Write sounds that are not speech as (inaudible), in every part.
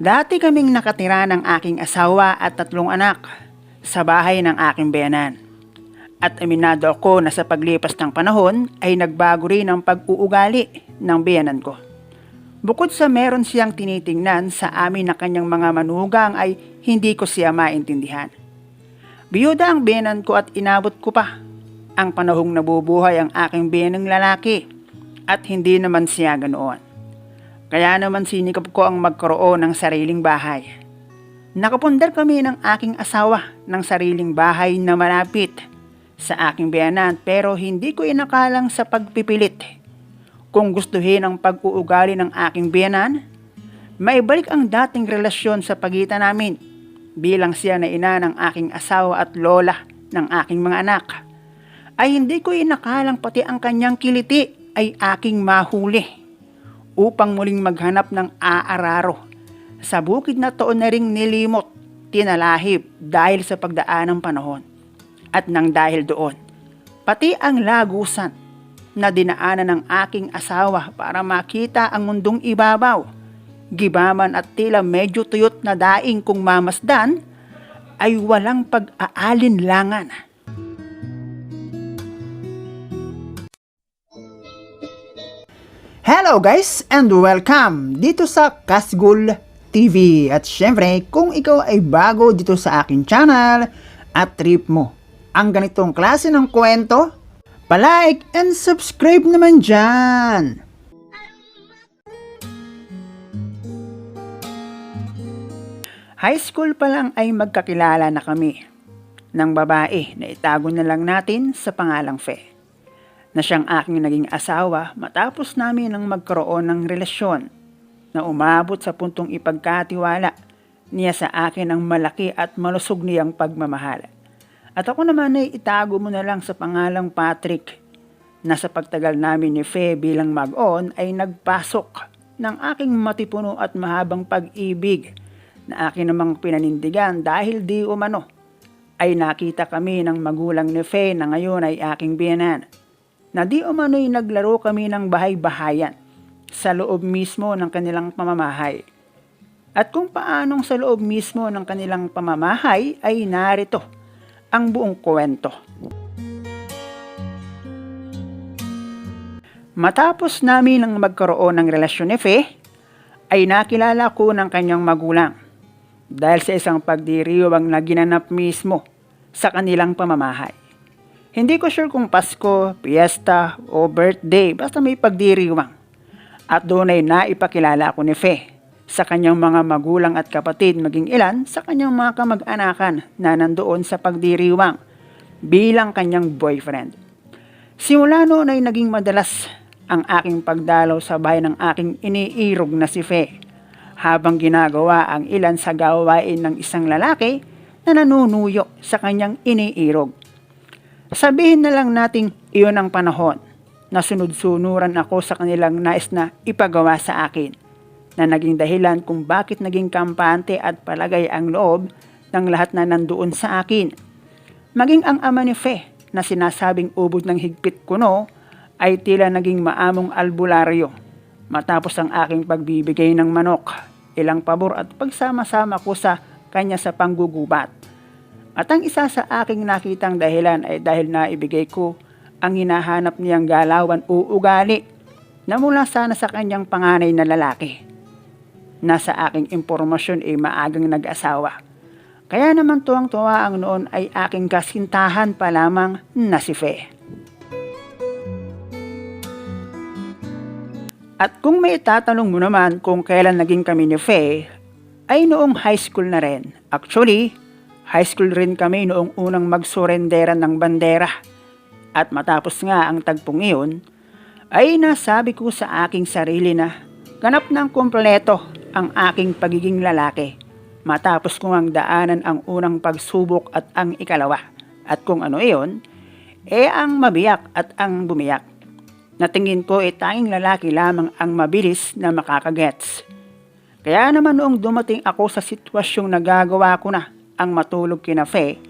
Dati kaming nakatira ng aking asawa at tatlong anak sa bahay ng aking biyanan. At aminado ako na sa paglipas ng panahon ay nagbago rin ang pag-uugali ng biyanan ko. Bukod sa meron siyang tinitingnan sa amin na kanyang mga manugang ay hindi ko siya maintindihan. Biyuda ang biyanan ko at inabot ko pa ang panahong nabubuhay ang aking biyanang lalaki at hindi naman siya ganoon. Kaya naman sinikap ko ang magkaroon ng sariling bahay. Nakapundar kami ng aking asawa ng sariling bahay na malapit sa aking biyanan pero hindi ko inakalang sa pagpipilit. Kung gustuhin ang pag-uugali ng aking biyanan, maibalik ang dating relasyon sa pagitan namin bilang siya na ina ng aking asawa at lola ng aking mga anak. Ay hindi ko inakalang pati ang kanyang kiliti ay aking mahuli upang muling maghanap ng aararo. Sa bukid na taon na ring nilimot, tinalahib dahil sa pagdaan ng panahon. At nang dahil doon, pati ang lagusan na dinaanan ng aking asawa para makita ang mundong ibabaw. Gibaman at tila medyo tuyot na daing kung mamasdan, ay walang pag-aalinlangan. Hello guys and welcome dito sa Kasgul TV. At syempre, kung ikaw ay bago dito sa aking channel at trip mo ang ganitong klase ng kwento, palike and subscribe naman dyan. High school pa lang ay magkakilala na kami ng babae na itago na lang natin sa pangalang Fe na siyang aking naging asawa matapos namin ang magkaroon ng relasyon na umabot sa puntong ipagkatiwala niya sa akin ang malaki at malusog niyang pagmamahal. At ako naman ay itago mo na lang sa pangalang Patrick na sa pagtagal namin ni Fe bilang mag-on ay nagpasok ng aking matipuno at mahabang pag-ibig na akin namang pinanindigan dahil di umano ay nakita kami ng magulang ni Fe na ngayon ay aking biyanan na di umano'y naglaro kami ng bahay-bahayan sa loob mismo ng kanilang pamamahay. At kung paanong sa loob mismo ng kanilang pamamahay ay narito ang buong kwento. Matapos namin ang magkaroon ng relasyon ni Fe, ay nakilala ko ng kanyang magulang dahil sa isang pagdiriwang na ginanap mismo sa kanilang pamamahay. Hindi ko sure kung Pasko, Fiesta o birthday, basta may pagdiriwang. At doon ay naipakilala ako ni Fe sa kanyang mga magulang at kapatid maging ilan sa kanyang mga kamag-anakan na nandoon sa pagdiriwang bilang kanyang boyfriend. Simula noon ay naging madalas ang aking pagdalaw sa bahay ng aking iniirog na si Fe habang ginagawa ang ilan sa gawain ng isang lalaki na nanunuyo sa kanyang iniirog. Sabihin na lang nating iyon ang panahon na sunod-sunuran ako sa kanilang nais na ipagawa sa akin na naging dahilan kung bakit naging kampante at palagay ang loob ng lahat na nandoon sa akin. Maging ang ama ni Fe na sinasabing ubod ng higpit kuno ay tila naging maamong albularyo matapos ang aking pagbibigay ng manok, ilang pabor at pagsama-sama ko sa kanya sa panggugubat. At ang isa sa aking nakitang dahilan ay dahil naibigay ko ang hinahanap niyang galawan o ugali na mula sana sa kanyang panganay na lalaki. Nasa aking impormasyon ay maagang nag-asawa. Kaya naman tuwang-tuwa ang noon ay aking kasintahan pa lamang na si Fe. At kung may tatanong mo naman kung kailan naging kami ni Fe, ay noong high school na rin. Actually, High school rin kami noong unang magsurrenderan ng bandera. At matapos nga ang tagpong iyon, ay nasabi ko sa aking sarili na ganap ng kumpleto ang aking pagiging lalaki. Matapos kong ang daanan ang unang pagsubok at ang ikalawa. At kung ano iyon, e ang mabiyak at ang bumiyak. Natingin ko ay tanging lalaki lamang ang mabilis na makakagets. Kaya naman noong dumating ako sa sitwasyong nagagawa ko na ang matulog kina Fe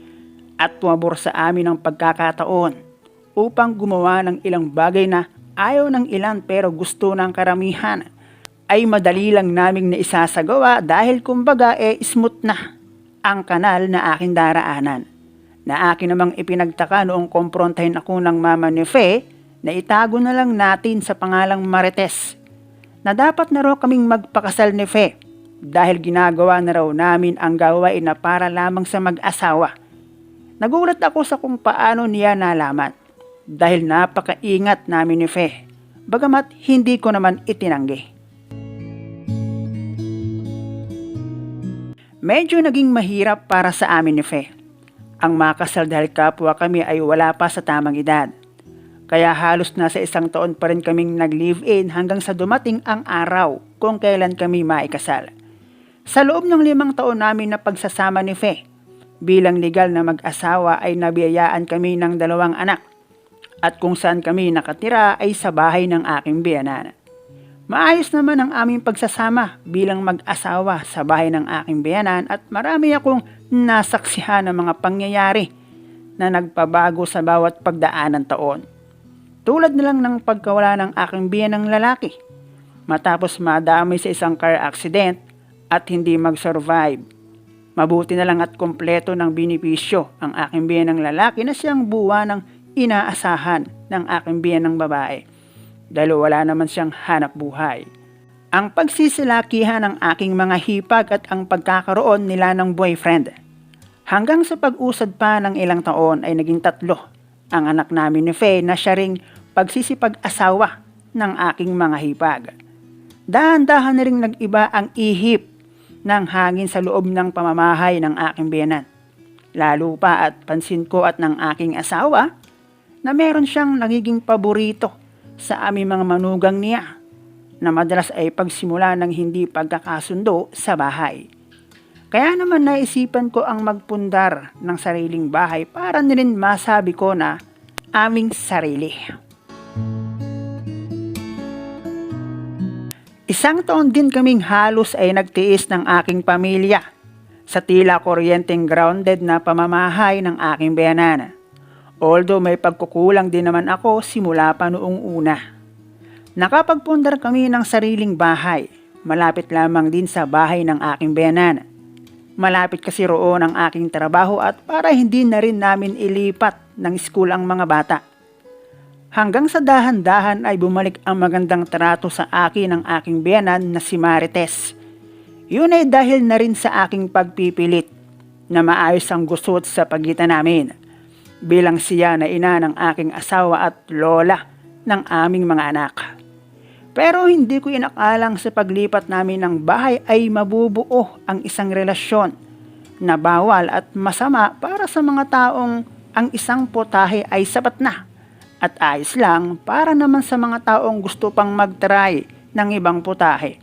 at pumabor sa amin ng pagkakataon upang gumawa ng ilang bagay na ayaw ng ilan pero gusto ng karamihan. Ay madali lang naming naisasagawa dahil kumbaga e smooth na ang kanal na aking daraanan. Na akin namang ipinagtaka noong komprontahin ako ng mama ni Fe na itago na lang natin sa pangalang Marites. Na dapat na raw kaming magpakasal ni Fe dahil ginagawa na raw namin ang gawain na para lamang sa mag-asawa. Nagulat ako sa kung paano niya nalaman dahil napakaingat namin ni Fe. Bagamat hindi ko naman itinanggi. Medyo naging mahirap para sa amin ni Fe. Ang makasal dahil kapwa kami ay wala pa sa tamang edad. Kaya halos nasa isang taon pa rin kaming nag-live-in hanggang sa dumating ang araw kung kailan kami maikasal. Sa loob ng limang taon namin na pagsasama ni Fe, bilang legal na mag-asawa ay nabiyayaan kami ng dalawang anak. At kung saan kami nakatira ay sa bahay ng aking biyanan. Maayos naman ang aming pagsasama bilang mag-asawa sa bahay ng aking biyanan at marami akong nasaksihan ng mga pangyayari na nagpabago sa bawat pagdaan ng taon. Tulad na lang ng pagkawala ng aking biyanang lalaki matapos madamay sa isang car accident at hindi mag-survive. Mabuti na lang at kompleto ng binipisyo ang aking biyanang lalaki na siyang buwa ng inaasahan ng aking biyanang babae dahil wala naman siyang hanap buhay. Ang pagsisilakihan ng aking mga hipag at ang pagkakaroon nila ng boyfriend. Hanggang sa pag-usad pa ng ilang taon ay naging tatlo ang anak namin ni Faye na siya ring pagsisipag-asawa ng aking mga hipag. Dahan-dahan na rin nag-iba ang ihip ng hangin sa loob ng pamamahay ng aking biyanan. Lalo pa at pansin ko at ng aking asawa na meron siyang nagiging paborito sa aming mga manugang niya na madalas ay pagsimula ng hindi pagkakasundo sa bahay. Kaya naman naisipan ko ang magpundar ng sariling bahay para nirin masabi ko na aming sarili. Isang taon din kaming halos ay nagtiis ng aking pamilya sa tila kuryenteng grounded na pamamahay ng aking bayanan. Although may pagkukulang din naman ako simula pa noong una. Nakapagpundar kami ng sariling bahay, malapit lamang din sa bahay ng aking bayanan. Malapit kasi roon ang aking trabaho at para hindi na rin namin ilipat ng school ang mga bata. Hanggang sa dahan-dahan ay bumalik ang magandang trato sa akin ng aking biyanan na si Marites. Yun ay dahil na rin sa aking pagpipilit na maayos ang gusot sa pagitan namin bilang siya na ina ng aking asawa at lola ng aming mga anak. Pero hindi ko inakalang sa paglipat namin ng bahay ay mabubuo ang isang relasyon na bawal at masama para sa mga taong ang isang potahe ay sapat na at ayos lang para naman sa mga taong gusto pang mag-try ng ibang putahe.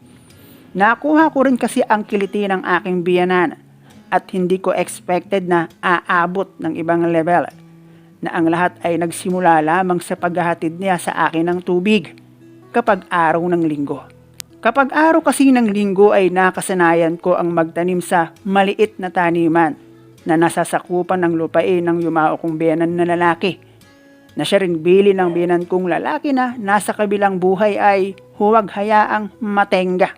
Nakuha ko rin kasi ang kiliti ng aking biyanan at hindi ko expected na aabot ng ibang level na ang lahat ay nagsimula lamang sa paghahatid niya sa akin ng tubig kapag araw ng linggo. Kapag araw kasi ng linggo ay nakasanayan ko ang magtanim sa maliit na taniman na nasasakupan ng lupain ng yumao kong biyanan na lalaki na siya rin bili ng binan kong lalaki na nasa kabilang buhay ay huwag hayaang matenga.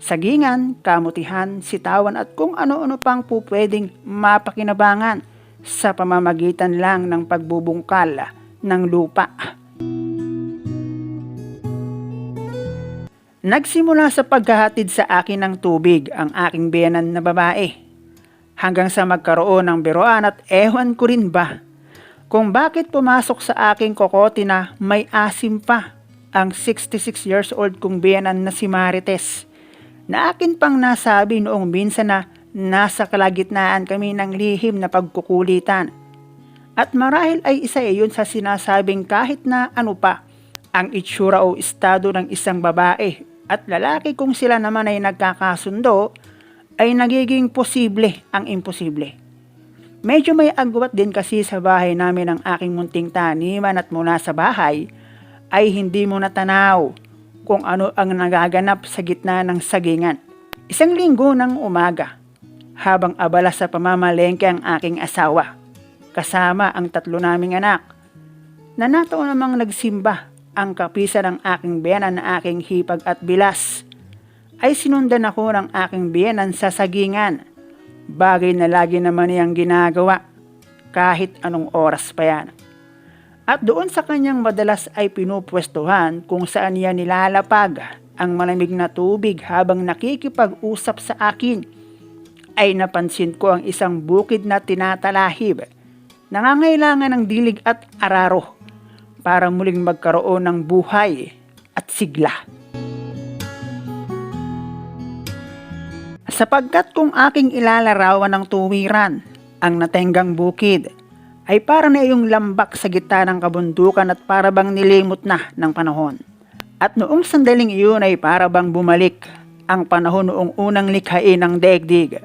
Sagingan, kamutihan, sitawan at kung ano-ano pang po pwedeng mapakinabangan sa pamamagitan lang ng pagbubungkal ng lupa. Nagsimula sa paghahatid sa akin ng tubig ang aking biyanan na babae hanggang sa magkaroon ng biroan at ewan ko rin ba kung bakit pumasok sa aking kokote na may asim pa ang 66 years old kong biyanan na si Marites na akin pang nasabi noong minsan na nasa kalagitnaan kami ng lihim na pagkukulitan. At marahil ay isa iyon sa sinasabing kahit na ano pa ang itsura o estado ng isang babae at lalaki kung sila naman ay nagkakasundo ay nagiging posible ang imposible. Medyo may agwat din kasi sa bahay namin ang aking munting taniman at mula sa bahay ay hindi mo natanaw kung ano ang nagaganap sa gitna ng sagingan. Isang linggo ng umaga, habang abala sa pamamalengke ang aking asawa, kasama ang tatlo naming anak, na nato namang nagsimba ang kapisa ng aking bena na aking hipag at bilas ay sinundan ako ng aking biyenan sa sagingan. Bagay na lagi naman niyang ginagawa kahit anong oras pa yan. At doon sa kanyang madalas ay pinupwestuhan kung saan niya nilalapag ang malamig na tubig habang nakikipag-usap sa akin ay napansin ko ang isang bukid na tinatalahib. Nangangailangan ng dilig at araro para muling magkaroon ng buhay at sigla. Sapagkat kung aking ilalarawan ng tuwiran, ang natenggang bukid ay para na iyong lambak sa gitna ng kabundukan at para bang nilimot na ng panahon. At noong sandaling iyon ay para bang bumalik ang panahon noong unang likhain ng daigdig.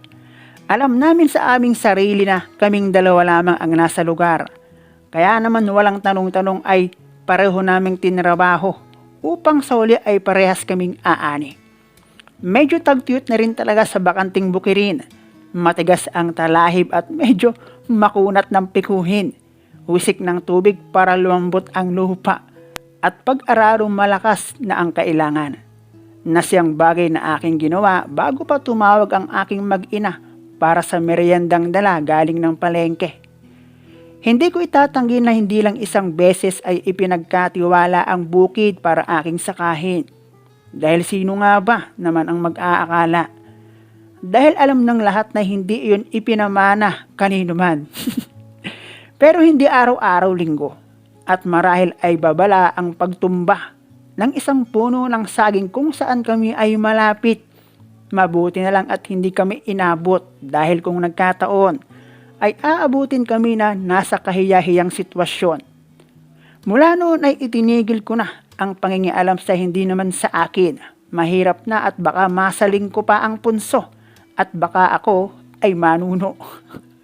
Alam namin sa aming sarili na kaming dalawa lamang ang nasa lugar. Kaya naman walang tanong-tanong ay pareho naming tinrabaho upang sa uli ay parehas kaming aani. Medyo tagtiyot na rin talaga sa bakanting bukirin. Matigas ang talahib at medyo makunat ng pikuhin. Wisik ng tubig para lumambot ang lupa at pag-ararong malakas na ang kailangan. Na siyang bagay na aking ginawa bago pa tumawag ang aking mag-ina para sa meriendang dala galing ng palengke. Hindi ko itatanggi na hindi lang isang beses ay ipinagkatiwala ang bukid para aking sakahin. Dahil sino nga ba naman ang mag-aakala? Dahil alam ng lahat na hindi iyon ipinamana kanino man. (laughs) Pero hindi araw-araw linggo. At marahil ay babala ang pagtumba ng isang puno ng saging kung saan kami ay malapit. Mabuti na lang at hindi kami inabot dahil kung nagkataon ay aabutin kami na nasa kahiyahiyang sitwasyon. Mula noon ay itinigil ko na ang pangingialam sa hindi naman sa akin. Mahirap na at baka masaling ko pa ang punso at baka ako ay manuno. (laughs)